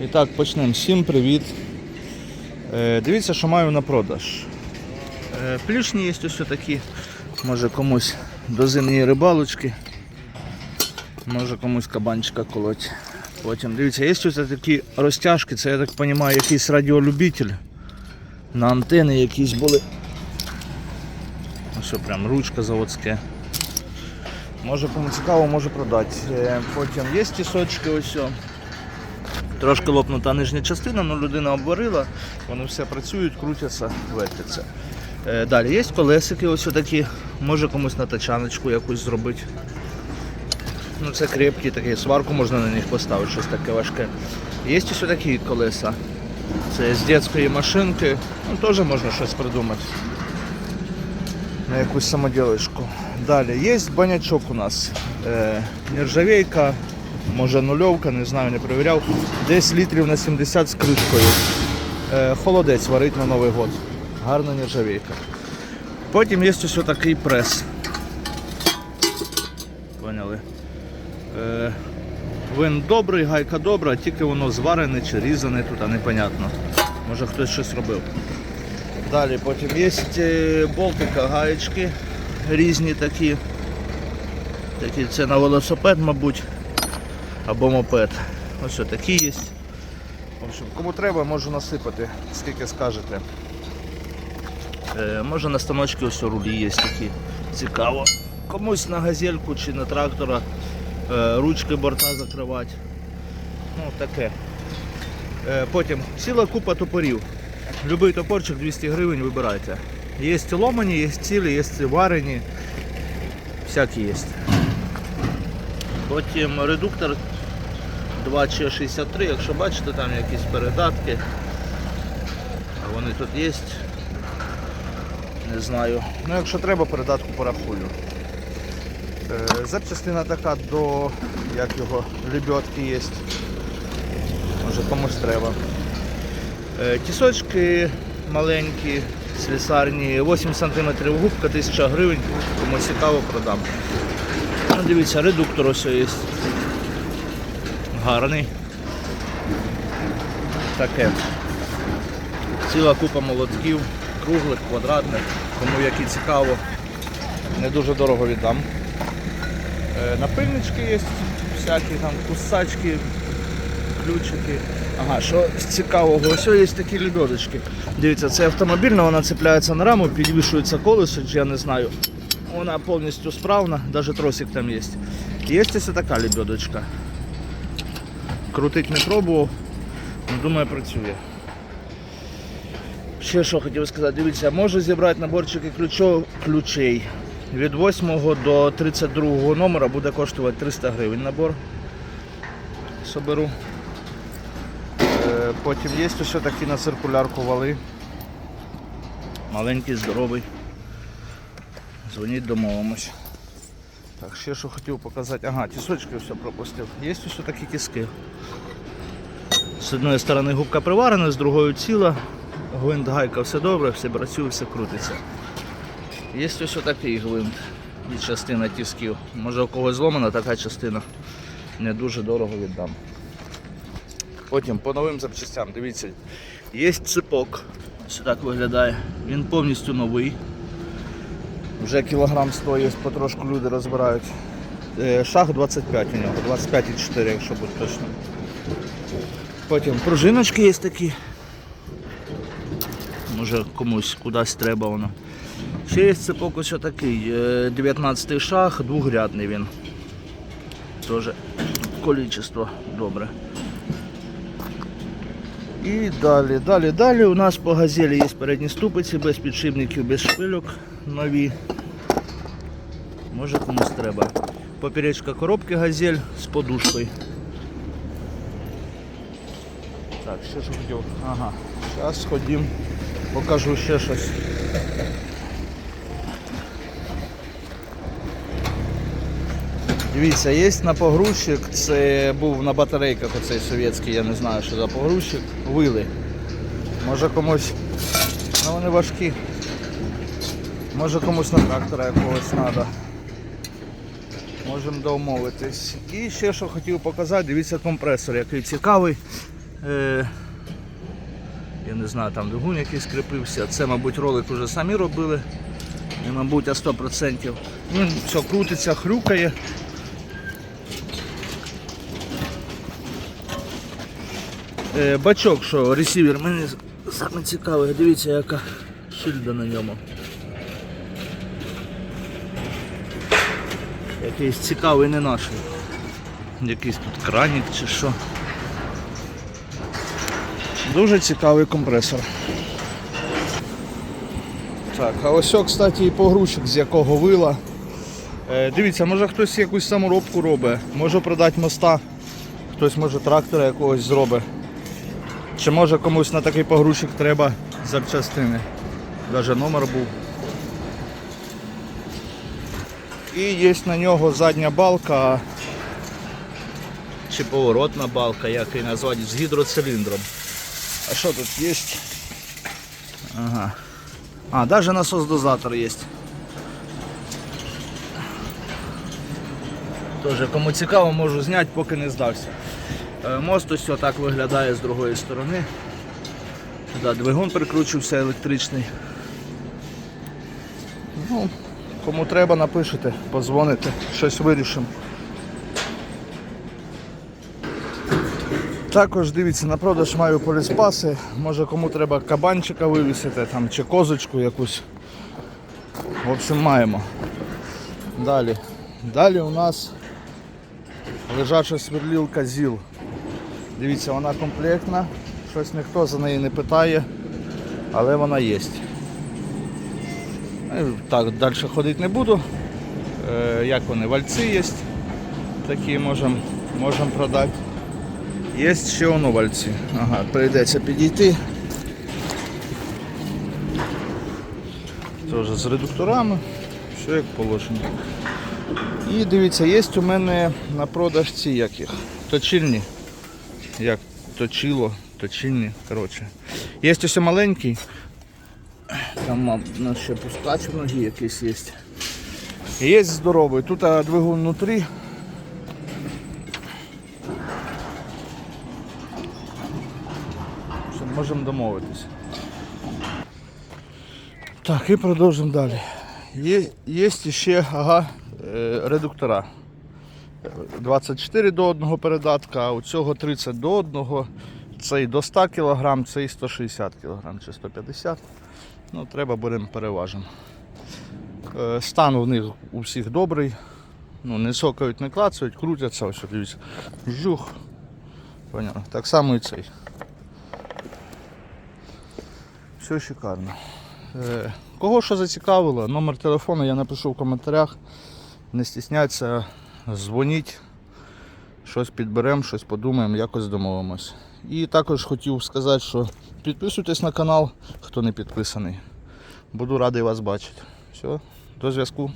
І так, почнемо. Всім привіт. Е, дивіться, що маю на продаж. Е, плішні є ось такі. Може комусь до зимньої рибалочки. Може комусь кабанчика колоть. Потім дивіться, є ось такі розтяжки, це я так розумію, якийсь радіолюбитель. На антени якісь були. Ось прям ручка заводська. Може кому цікаво, може продати. Е, Потім є тісочки ось. о. Трошки лопнута нижня частина, але людина обварила, вони все працюють, крутяться, вертяться. Е, Далі є колесики ось такі, може комусь на тачаночку якусь зробити. Ну це крепкі такі, сварку можна на них поставити, щось таке важке. Є ось такі колеса. Це з дитячої машинки, ну теж можна щось придумати. На якусь самоділишку. Далі є банячок у нас. Е, нержавейка, може нульовка, не знаю, не перевіряв. Десь літрів на 70 з кришкою. Е, холодець варить на Новий год. Гарна нержавейка. Потім є ось такий прес. Поняли? Е, Вин добрий, гайка добра, тільки воно зварене чи різане тут, непонятно. Може хтось щось робив. Далі потім є е, болтика, гаєчки різні такі. Такі це на велосипед, мабуть, або мопед. Ось що, такі є. В общем, кому треба, можу насипати, скільки скажете. Е, може на станочки ось рулі є такі. Цікаво. Комусь на газельку чи на трактора е, ручки борта закривати. Ну таке. Е, потім ціла купа топорів. Любий топорчик 200 гривень вибирайте. Є ломані, є цілі, є варені. Всякі є. Потім редуктор 2Ч63, якщо бачите, там якісь передатки. А Вони тут є. Не знаю. Ну якщо треба, передатку порахую. Е, Запчастина така до як його, лебедки є. Може комусь треба. Е, Тісочки маленькі, слісарні, 8 см губка, 1000 гривень, кому цікаво продам. Ну, дивіться, редуктор ось є. Гарний. Таке. Ціла купа молотків, круглих, квадратних, кому які цікаво. Не дуже дорого віддам. Е, Напильнички є, всякі там кусачки, ключики. Ага, що з цікавого, ось є такі лебедочки. Дивіться, це автомобільна, вона цепляється на раму, підвішується колесо, я не знаю. Вона повністю справна, навіть тросик там є. Є ось така лебедочка. Крутить не пробував, ну, думаю, працює. Ще що хотів сказати, дивіться, можу зібрати наборчики ключов, ключей. Від 8 до 32 номера буде коштувати 300 гривень набор. Соберу. Е, Потім є ще такі на циркулярку вали. Маленький, здоровий. Дзвоніть, домовимось. Так, ще що хотів показати. Ага, тісочки все пропустив. Є ще такі тіски. З одної сторони губка приварена, з другої ціла. Гвинт гайка все добре, все працює, все крутиться. Є ось такий гвинт і частина тисків. Може у когось зломана така частина. Не дуже дорого віддам. Потім по новим запчастям, дивіться, є ципок. Ось так виглядає. Він повністю новий. Вже кілограм стоїть, потрошку люди розбирають. Е, Шаг 25 у нього, 25,4, якщо бути точно. Потім пружиночки є такі. Може комусь кудись треба воно. Ще є цепок ось такий, 19 шаг, двохрядний він. Теж количество добре. І далі, далі, далі у нас по газелі є передні ступиці, без підшипників, без шпильок нові. Може комусь треба. Поперечка коробки газель з подушкою. Так, ще що хотів. Ага. Зараз ходім, покажу ще щось. Дивіться, є на погрузчик, це був на батарейках оцей совєтський, я не знаю, що за погрузчик. Вили. Може комусь. Ну вони важкі. Може комусь на трактора якогось треба. Можемо домовитись. І ще що хотів показати, дивіться компресор, який цікавий. Е, я не знаю, там двигун якийсь кріпився. Це, мабуть, ролик вже самі робили. Не, мабуть, а 100%. Ну, все крутиться, хрюкає. Е, бачок, що ресівер, мені саме цікавий, дивіться, яка шильда на ньому. Якийсь цікавий не наш. Якийсь тут кранік чи що. Дуже цікавий компресор. Так, а ось, кстати, і погрузчик, з якого вила. Е, дивіться, може хтось якусь саморобку робить, може продати моста, хтось може трактора якогось зробить. Чи може комусь на такий погрузчик треба запчастини. Даже номер був. І є на нього задня балка чи поворотна балка, як її назвати, з гідроциліндром. А що тут є? Ага. А, даже насос дозатор є. Тоже, кому цікаво, можу зняти, поки не здався. Е, Мост ось так виглядає з другої сторони. Сюди двигун прикручився електричний. Ну, кому треба, напишете, позвоните, щось вирішимо. Також дивіться, на продаж маю поліспаси. Може кому треба кабанчика вивісити там, чи козочку якусь. В общем, маємо. Далі. Далі у нас лежача сверлілка ЗІЛ. Дивіться, вона комплектна, щось ніхто за неї не питає, але вона є. Ну, Так, далі ходити не буду. Е, як вони, вальці є. Такі можемо можем продати. Є ще воно вальці. Ага, прийдеться підійти. Теж з редукторами, все як положено. І дивіться, є у мене на продаж ці як їх, точильні. Як точило, точильні, коротше. Є ось маленький. Там у нас ще пускач в ногі якийсь є. Є здоровий. Тут двигун внутрі. Що, Можемо домовитись. Так, і продовжимо далі. Є, є ще ага, е, редуктора. 24 до 1 передатка, а у цього 30 до 1, цей до 100 кг, цей 160 кг чи 150 Ну, треба будемо переважимо. Е, Стан у них у всіх добрий. Ну, не сокають, не клацають, крутяться, ось дивіться. Жух. Понятно. Так само і цей. Все шикарно. Е, Кого що зацікавило, номер телефону я напишу в коментарях. Не стісняться, дзвоніть, щось підберемо, щось подумаємо, якось домовимось. І також хотів сказати, що підписуйтесь на канал, хто не підписаний. Буду радий вас бачити. Все, до зв'язку.